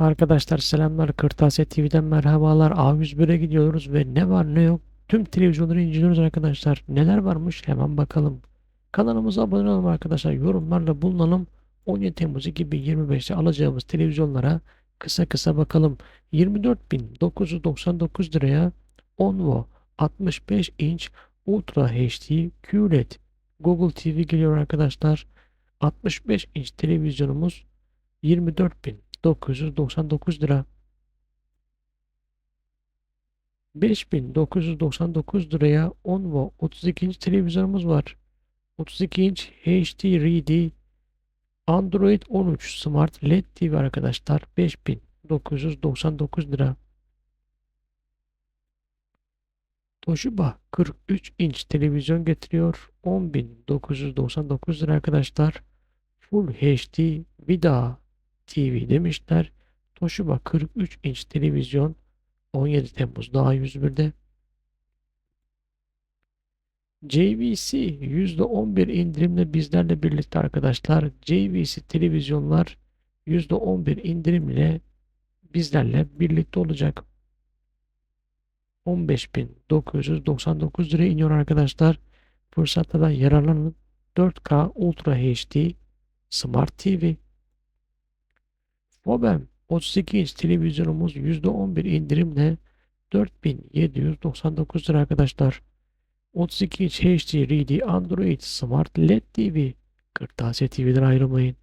Arkadaşlar selamlar. Kırtasiye TV'den merhabalar. A101'e gidiyoruz ve ne var ne yok tüm televizyonları inceliyoruz arkadaşlar. Neler varmış hemen bakalım. Kanalımıza abone olalım arkadaşlar. Yorumlarla bulunalım. 17 Temmuz 2025'te alacağımız televizyonlara kısa kısa bakalım. 24.999 liraya Onvo 65 inç Ultra HD QLED Google TV geliyor arkadaşlar. 65 inç televizyonumuz 24.999 lira. 5.999 liraya Onvo 32 inç televizyonumuz var. 32 inç HD RD Android 13 Smart LED TV arkadaşlar 5.999 lira. Toshiba 43 inç televizyon getiriyor 10.999 lira arkadaşlar. Full HD Vida TV demişler. Toshiba 43 inç televizyon 17 Temmuz'da A101'de. JVC %11 indirimle bizlerle birlikte arkadaşlar. JVC televizyonlar %11 indirimle bizlerle birlikte olacak. 15.999 liraya iniyor arkadaşlar. Fırsatlardan yararlanın. 4K Ultra HD Smart TV. Fobem 32 inç televizyonumuz %11 indirimle 4799 lira arkadaşlar. 32 inç HD RD Android Smart LED TV. Kırtasiye TV'den ayrılmayın.